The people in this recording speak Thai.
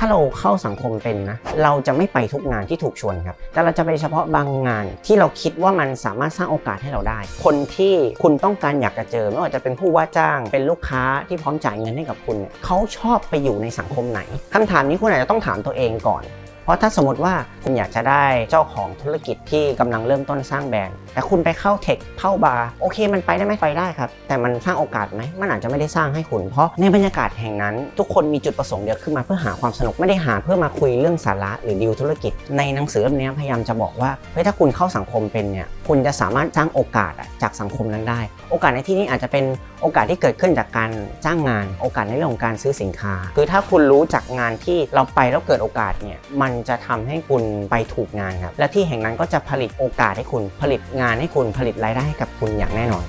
ถ้าเราเข้าสังคมเป็นนะ เราจะไม่ไปทุกงานที่ถูกชวนครับ แต่เราจะไปเฉพาะบางงานที่เราคิดว่ามันสามารถสร้างโอกาสให้เราได้ คนที่คุณต้องการอยากจะเจอไม่ว่าจะเป็นผู้ว่าจ้าง เป็นลูกค้าที่พร้อมจ่ายเงินให้กับคุณเนี่ยเขาชอบไปอยู่ในสังคมไหนคำถามนี้คุณอาจจะต้องถามตัวเองก่อน ราะถ้าสมมติว่าคุณอยากจะได้เจ้าของธุรกิจที่กำลังเริ่มต้นสร้างแบรนด์แต่คุณไปเข้าเทคเข้าบาร์โอเคมันไปได้ไหมไปได้ครับ แต่มันสร้างโอกาสไหมมันอาจจะไม่ได้สร้างให้คุณเพราะในบรรยากาศแห่งนั้น ทุกคนมีจุดประสงค์เดียวขึ้นมาเพื่อหาความสนุกไม่ได้หาเพื่อมาคุยเรื่องสาระหรือดีลธุรกิจ ในหนังสือเล่มนี้พยายามจะบอกว่าเฮ้ยถ้าคุณเข้าสังคมเป็นเนี่ยคุณจะสามารถสร้างโอกาสจากสังคมนั้นได้ โอกาสในที่นี้อาจจะเป็นโอกาสที่เกิดขึ้นจากการจ้างงาน โอกาสในเรื่องของการซื้อสินค้า คือถ้าคุณรู้จักงานที่เราไปแล้วเกิดโอกาสเนี่ยมันจะทำให้คุณไปถูกงานครับและที่แห่งนั้นก็จะผลิตโอกาสให้คุณผลิตงานให้คุณผลิตรายได้ให้กับคุณอย่างแน่นอน